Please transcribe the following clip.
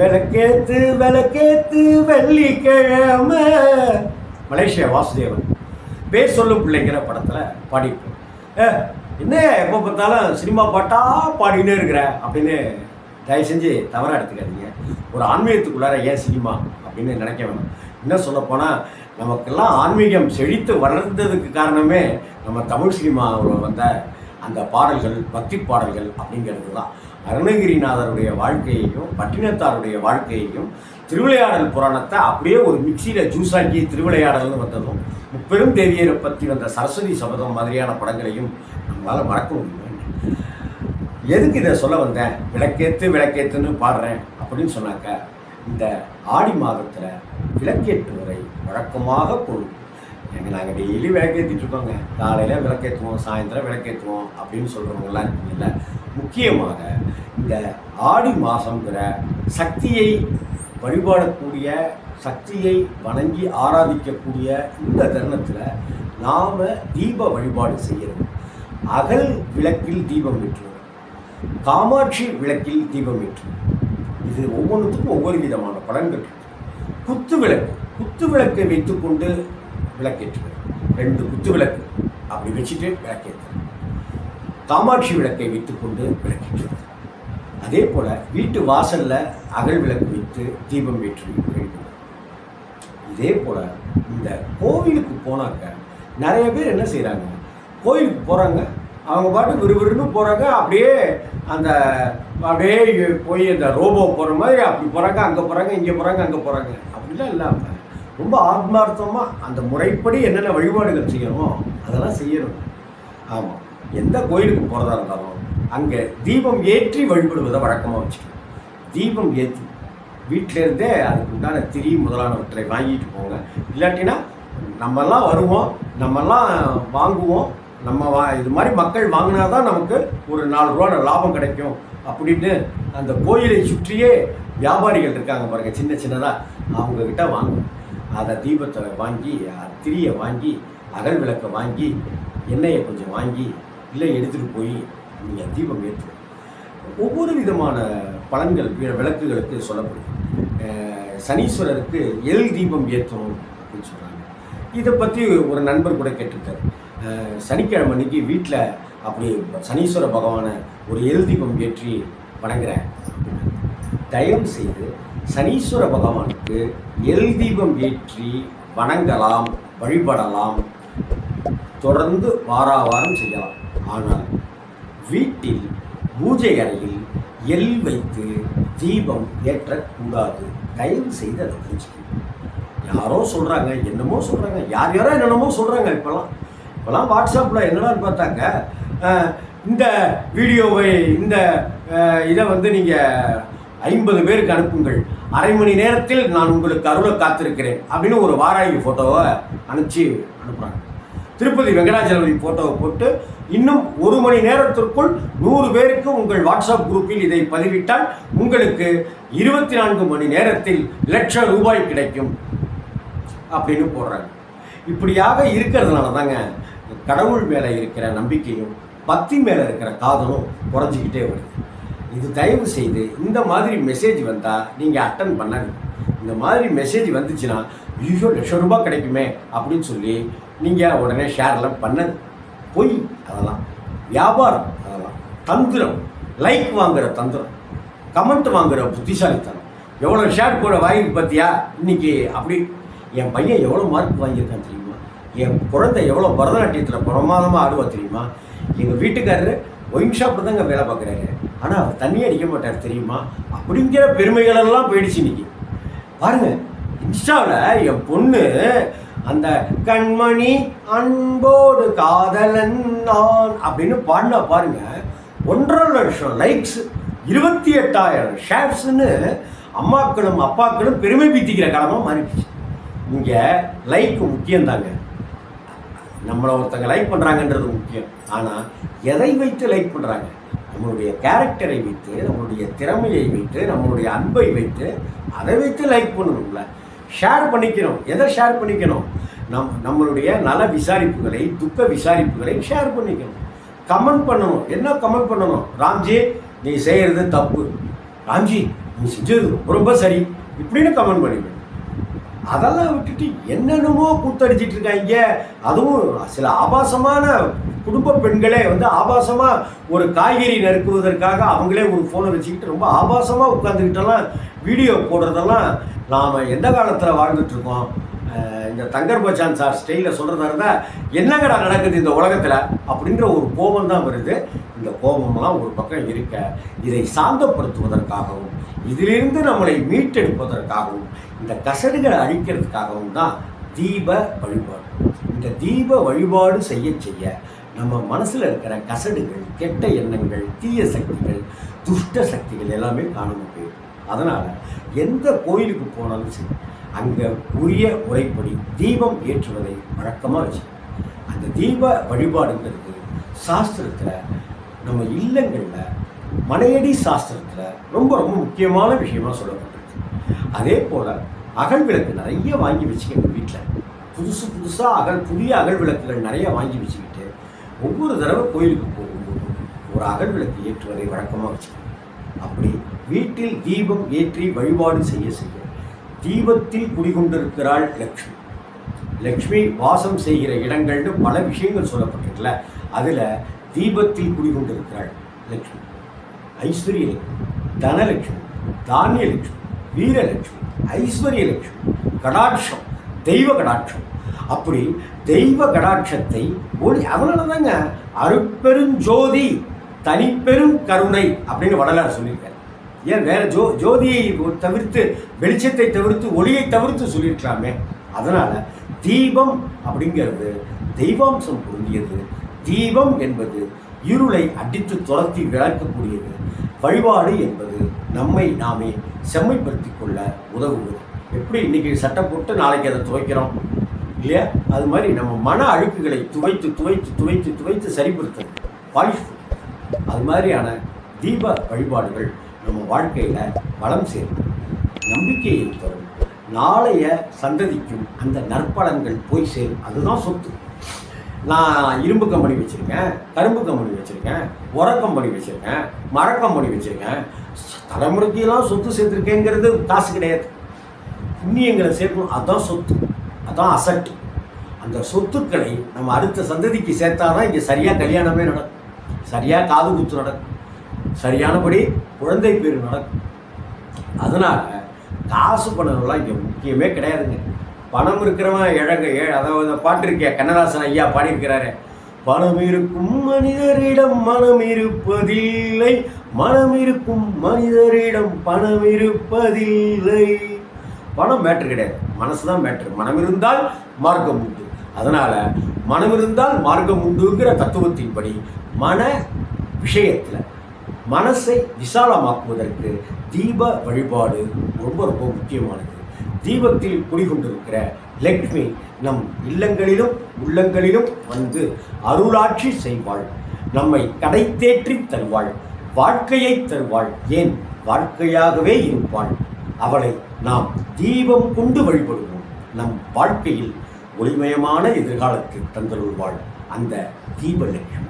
விளக்கேத்து விளக்கேத்து வெள்ளிக்கிழமை. மலேசியா வாசுதேவன். பேர் சொல்லும் பிள்ளைங்கிற படத்தில் பாடிப்போம் ஏ என்ன எப்போ பார்த்தாலும் சினிமா பாட்டா பாடினே இருக்கிற அப்படின்னு தயவு செஞ்சு தவறாக எடுத்துக்காதீங்க. ஒரு ஆன்மீகத்துக்குள்ளார ஏன் சினிமா அப்படின்னு நினைக்க வேணும். என்ன சொல்லப்போனால் நமக்கெல்லாம் ஆன்மீகம் செழித்து வளர்ந்ததுக்கு காரணமே நம்ம தமிழ் சினிமாவில் வந்த அந்த பாடல்கள் பக்தி பாடல்கள் அப்படிங்கிறது தான் அருணகிரிநாதருடைய வாழ்க்கையையும் பட்டினத்தாருடைய வாழ்க்கையையும் திருவிளையாடல் புராணத்தை அப்படியே ஒரு மிக்சியில் ஆக்கி திருவிளையாடல்னு வந்ததும் முப்பெரும் தேவியரை பற்றி வந்த சரஸ்வதி சபதம் மாதிரியான படங்களையும் நம்மளால் மறக்க முடியும். எதுக்கு இதை சொல்ல வந்தேன்? விளக்கேத்து விளக்கேத்துன்னு பாடுறேன் அப்படின்னு சொன்னாக்க இந்த ஆடி மாதத்தில் விளக்கேற்று வரை வழக்கமாக கொள்ளும். எங்கள் நாங்கள் டெய்லி விளக்கேற்றிட்டு இருக்கோங்க காலையில் விளக்கேற்றுவோம் சாயந்தரம் விளக்கேற்றுவோம் அப்படின்னு சொல்கிறவங்களாம் இருக்கீங்கல்ல. முக்கியமாக இந்த ஆடி மாதங்கிற சக்தியை வழிபாடக்கூடிய சக்தியை வணங்கி ஆராதிக்கக்கூடிய இந்த தருணத்தில் நாம் தீப வழிபாடு செய்யணும் அகல் விளக்கில் தீபம் விற்று காமாட்சி விளக்கில் தீபம் விற்று இது ஒவ்வொன்றுத்துக்கும் ஒவ்வொரு விதமான பலன்கள் குத்து விளக்கு. குத்து விளக்கை வைத்துக்கொண்டு விளக்கேற்றுவேன் ரெண்டு குத்து விளக்கு. அப்படி வச்சுட்டு விளக்கேற்றுவேன் காமாட்சி விளக்கை வைத்துக்கொண்டு விளக்கேற்றுவேன் அதே போல் வீட்டு வாசலில் அகல் விளக்கு வைத்து தீபம் ஏற்றி வேண்டும் இதே போல் இந்த கோவிலுக்கு போனாக்க நிறைய பேர் என்ன செய்கிறாங்க கோயிலுக்கு போகிறாங்க அவங்க பாட்டு விறுவிறுன்னு போகிறாங்க அப்படியே அந்த அப்படியே போய் அந்த ரோபோ போகிற மாதிரி அப்படி போகிறாங்க அங்கே போகிறாங்க இங்கே போகிறாங்க அங்கே போகிறாங்க அப்படிலாம் இல்லாமல் ரொம்ப ஆத்மார்த்தமாக அந்த முறைப்படி என்னென்ன வழிபாடுகள் செய்யணுமோ அதெல்லாம் செய்யணும். ஆமாம் எந்த கோயிலுக்கு போகிறதா இருந்தாலும் அங்கே தீபம் ஏற்றி வழிபடுவதை வழக்கமாக வச்சுக்கணும். தீபம் ஏற்றி வீட்டிலேருந்தே அதுக்கு உண்டான திரி முதலானவற்றை வாங்கிட்டு போங்க. இல்லாட்டினா நம்மெல்லாம் வருவோம் நம்மெல்லாம் வாங்குவோம் நம்ம வா இது மாதிரி மக்கள் வாங்கினா தான் நமக்கு ஒரு நாலு ரூபா லாபம் கிடைக்கும். அப்படின்னு அந்த கோயிலை சுற்றியே வியாபாரிகள் இருக்காங்க பாருங்கள் சின்ன சின்னதாக அவங்கக்கிட்ட வாங்குவோம். அதை தீபத்தை வாங்கி திரியை வாங்கி அகல் விளக்கை வாங்கி எண்ணெயை கொஞ்சம் வாங்கி இல்லை எடுத்துகிட்டு போய் நீங்கள் தீபம் ஏற்று ஒவ்வொரு விதமான பலன்கள் விளக்குகளுக்கு சொல்லப்படுது. சனீஸ்வரருக்கு எல் தீபம் ஏற்றணும் அப்படின்னு சொல்கிறாங்க இதை பற்றி ஒரு நண்பர் கூட கேட்டிருக்காரு. சனிக்கிழமை அன்னைக்கு வீட்டில் அப்படி சனீஸ்வர பகவானை ஒரு எல் தீபம் ஏற்றி வணங்குறேன் தயவு செய்து சனீஸ்வர பகவானுக்கு எல் தீபம் ஏற்றி வணங்கலாம் வழிபடலாம். தொடர்ந்து வாராவாரம் செய்யலாம். ஆனால் வீட்டில் பூஜை அறையில் எல் வைத்து தீபம் ஏற்றக்கூடாது. தயவு செய்து அதை புரிஞ்சுக்கணும். யாரோ சொல்கிறாங்க என்னமோ சொல்கிறாங்க யார் யாரோ என்னென்னமோ சொல்கிறாங்க இப்போலாம் இப்போலாம் வாட்ஸ்அப்பில் என்னடான்னு பார்த்தாங்க இந்த வீடியோவை இந்த இதை வந்து நீங்கள் ஐம்பது பேருக்கு அனுப்புங்கள். அரை மணி நேரத்தில் நான் உங்களுக்கு அருளை காத்திருக்கிறேன். அப்படின்னு ஒரு வாராகி ஃபோட்டோவை அனுப்பிச்சு அனுப்புகிறாங்க திருப்பதி வெங்கடாஜலபதி ஃபோட்டோவை போட்டு இன்னும் ஒரு மணி நேரத்திற்குள் நூறு பேருக்கு உங்கள் வாட்ஸ்அப் குரூப்பில் இதை பதிவிட்டால் உங்களுக்கு இருபத்தி நான்கு மணி நேரத்தில் லட்சம் ரூபாய் கிடைக்கும் அப்படின்னு போடுறாங்க. இப்படியாக இருக்கிறதுனால தாங்க கடவுள் மேலே இருக்கிற நம்பிக்கையும் பக்தி மேலே இருக்கிற காதலும் குறைஞ்சிக்கிட்டே வருது. இது தயவு செய்து இந்த மாதிரி மெசேஜ் வந்தால் நீங்கள் அட்டன் பண்ணாதீங்க. இந்த மாதிரி மெசேஜ் வந்துச்சுன்னா ஐயோ லட்சம் ரூபாய் கிடைக்குமே அப்படின்னு சொல்லி நீங்கள் உடனே ஷேர்லாம் பண்ணது. பொய் அதெல்லாம். வியாபாரம் அதெல்லாம். தந்திரம். லைக் வாங்குகிற தந்திரம். கமெண்ட் வாங்குகிற புத்திசாலித்தனம். எவ்வளோ ஷேர் போட வாங்கி பார்த்தியா இன்னைக்கு அப்படி. என் பையன் எவ்வளோ மார்க் வாங்கியிருக்கான் தெரியுமா? என் குழந்தை எவ்வளோ பரதநாட்டியத்தில் பிரமாதமாக ஆடுவா தெரியுமா? எங்கள் வீட்டுக்காரரு ஒயின் ஷாப்பில் தாங்க வேலை பார்க்குறாரு. ஆனால் அவர் தண்ணி அடிக்க மாட்டார் தெரியுமா? அப்படிங்கிற பெருமைகளெல்லாம் போயிடுச்சு இன்னைக்கு. பாருங்கள் இன்ஸ்டாவில் என் பொண்ணு அந்த கண்மணி அன்போடு காதலன் நான் அப்படின்னு பாடினா பாருங்கள் ஒன்றரை லட்சம் லைக்ஸ் இருபத்தி எட்டாயிரம் ஷேர்ஸ்னு அம்மாக்களும் அப்பாக்களும் பெருமை பீத்திக்கிற காலமாக மாறிடுச்சு. இங்கே லைக் முக்கியம்தாங்க. நம்மளை ஒருத்தங்க லைக் பண்ணுறாங்கன்றது முக்கியம். ஆனால் எதை வைத்து லைக் பண்ணுறாங்க நம்மளுடைய கேரக்டரை வைத்து நம்மளுடைய திறமையை வைத்து நம்மளுடைய அன்பை வைத்து அதை வைத்து லைக் பண்ணணும்ல. ஷேர் பண்ணிக்கணும். எதை ஷேர் பண்ணிக்கணும்? நம் நம்மளுடைய நல விசாரிப்புகளை துக்க விசாரிப்புகளை ஷேர் பண்ணிக்கணும். கமெண்ட் பண்ணணும். என்ன கமெண்ட் பண்ணணும்? ராம்ஜி நீ செய்கிறது தப்பு. ராம்ஜி நீ செஞ்சது ரொம்ப சரி. இப்படின்னு கமெண்ட் பண்ணிக்கணும். அதெல்லாம் விட்டுட்டு என்னென்னமோ கூத்தடிச்சிட்டு இருக்காங்க. அதுவும் சில ஆபாசமான குடும்ப பெண்களே வந்து ஆபாசமாக ஒரு காய்கறி நறுக்குவதற்காக அவங்களே ஒரு ஃபோனை வச்சுக்கிட்டு ரொம்ப ஆபாசமாக உட்காந்துக்கிட்டெல்லாம் வீடியோ போடுறதெல்லாம் நாம் எந்த காலத்தில் வாழ்ந்துட்டு இருக்கோம்? இந்த தங்கர் பச்சான் சார் ஸ்டைலில் சொல்கிறதா இருந்தால் என்னங்கடா நடக்குது இந்த உலகத்தில்? அப்படின்ற ஒரு கோபம் தான் வருது. இந்த கோபம்லாம் ஒரு பக்கம் இருக்க இதை சாந்தப்படுத்துவதற்காகவும் இதிலிருந்து நம்மளை மீட்டெடுப்பதற்காகவும் இந்த கசடுகளை அழிக்கிறதுக்காகவும் தான் தீப வழிபாடு. இந்த தீப வழிபாடு செய்ய செய்ய நம்ம மனசில் இருக்கிற கசடுகள் கெட்ட எண்ணங்கள் தீய சக்திகள் துஷ்ட சக்திகள் எல்லாமே காணாமல் போயிடும். அதனால் எந்த கோயிலுக்கு போனாலும் சரி அங்கே உரிய முறைப்படி தீபம் ஏற்றுவதை வழக்கமாக வச்சு அந்த தீப வழிபாடுங்கிறது சாஸ்திரத்தில் நம்ம இல்லங்களில் மலையடி சாஸ்திரத்தில் ரொம்ப ரொம்ப முக்கியமான விஷயமா சொல்லப்பட்டிருக்கு. அதே போல் அகல் விளக்கு நிறைய வாங்கி வச்சுக்கணும் வீட்டில் புதுசு புதுசாக அகல் புதிய அகல் விளக்குகள் நிறைய வாங்கி வச்சுக்கிட்டு ஒவ்வொரு தடவை கோயிலுக்கு போகும்போது ஒரு அகல் விளக்கு ஏற்றுவதை வழக்கமாக வச்சுக்கணும். அப்படி வீட்டில் தீபம் ஏற்றி வழிபாடு செய்ய செய்ய தீபத்தில் குடிகொண்டிருக்கிறாள் லக்ஷ்மி. லக்ஷ்மி வாசம் செய்கிற இடங்கள்னு பல விஷயங்கள் சொல்லப்பட்டிருக்குல்ல. அதில் தீபத்தில் குடிகொண்டிருக்கிறாள் லட்சுமி. ஐஸ்வர்ய லட்சுமி தனலட்சுமி தானியலட்சுமி வீரலட்சுமி ஐஸ்வர்யலட்சுமி கடாட்சம் தெய்வ கடாட்சம். அப்படி தெய்வ கடாட்சத்தை ஒளி அதனால தாங்க அருட்பெருஞ்சோதி தனிப்பெரும் கருணை அப்படின்னு வடலார் சொல்லியிருக்காரு. ஏன் வேற ஜோ ஜோதியை தவிர்த்து வெளிச்சத்தை தவிர்த்து ஒளியை தவிர்த்து சொல்லியிருக்கலாமே. அதனால் தீபம் அப்படிங்கிறது தெய்வாம்சம் பொருந்தியது. தீபம் என்பது இருளை அடித்து துரத்தி விளக்கக்கூடியது. வழிபாடு என்பது நம்மை நாமே செம்மைப்படுத்தி கொள்ள உதவுவது. எப்படி இன்றைக்கி சட்டை போட்டு நாளைக்கு அதை துவைக்கிறோம்? இல்லையா? அது மாதிரி நம்ம மன அழுக்குகளை துவைத்து துவைத்து துவைத்து துவைத்து சரிப்படுத்துறது பாலிஷ் அது மாதிரியான தீப வழிபாடுகள் நம்ம வாழ்க்கையில் வளம் சேரும் நம்பிக்கையை தரும். நாளைய சந்ததிக்கும் அந்த நற்பலன்கள் போய் சேரும். அதுதான் சொத்து. நான் இரும்பு கம்பெனி வச்சுருக்கேன் கரும்பு கம்பெனி வச்சுருக்கேன் உர கம்பெனி வச்சுருக்கேன் மர கம்பெனி வச்சுருக்கேன். தலைமுறைக்கெல்லாம் சொத்து சேர்த்துருக்கேங்கிறது காசு கிடையாது. புண்ணியங்களை சேர்க்கணும் அதுதான் சொத்து அதுதான் அசட்டு அந்த சொத்துக்களை நம்ம அடுத்த சந்ததிக்கு சேர்த்தா தான் இங்கே சரியாக கல்யாணமே நடக்கும். சரியாக காது குத்து நடக்கும். சரியானபடி குழந்தை பேர் நடக்கும். அதனால் காசு பணம்லாம் இங்கே முக்கியமே கிடையாதுங்க. பணம் இருக்கிறவன் இழங்க ஏ அதாவது பாட்டு இருக்கே கண்ணதாசன் ஐயா பாடியிருக்கிறாரு. பணம் இருக்கும் மனிதரிடம் மனம் இருப்பதில்லை. மனம் இருக்கும் மனிதரிடம் பணம் இருப்பதில்லை. பணம் மேட்ரு கிடையாது. மனசு தான் மேட்ரு மனம் இருந்தால் மார்க்கம் உண்டு. அதனால் மனம் இருந்தால் மார்க்கம் உண்டுங்கிற தத்துவத்தின்படி மன விஷயத்தில் மனசை விசாலமாக்குவதற்கு தீப வழிபாடு ரொம்ப ரொம்ப முக்கியமானது. தீபத்தில் குடிகொண்டிருக்கிற லக்ஷ்மி நம் இல்லங்களிலும் உள்ளங்களிலும் வந்து அருளாட்சி செய்வாள். நம்மை கடை தேற்றி தருவாள். வாழ்க்கையை தருவாள். ஏன்? வாழ்க்கையாகவே இருப்பாள். அவளை நாம் தீபம் கொண்டு வழிபடுவோம். நம் வாழ்க்கையில் ஒளிமயமான எதிர்காலத்தில் தந்தருள்வாள். அந்த தீபலட்சுமி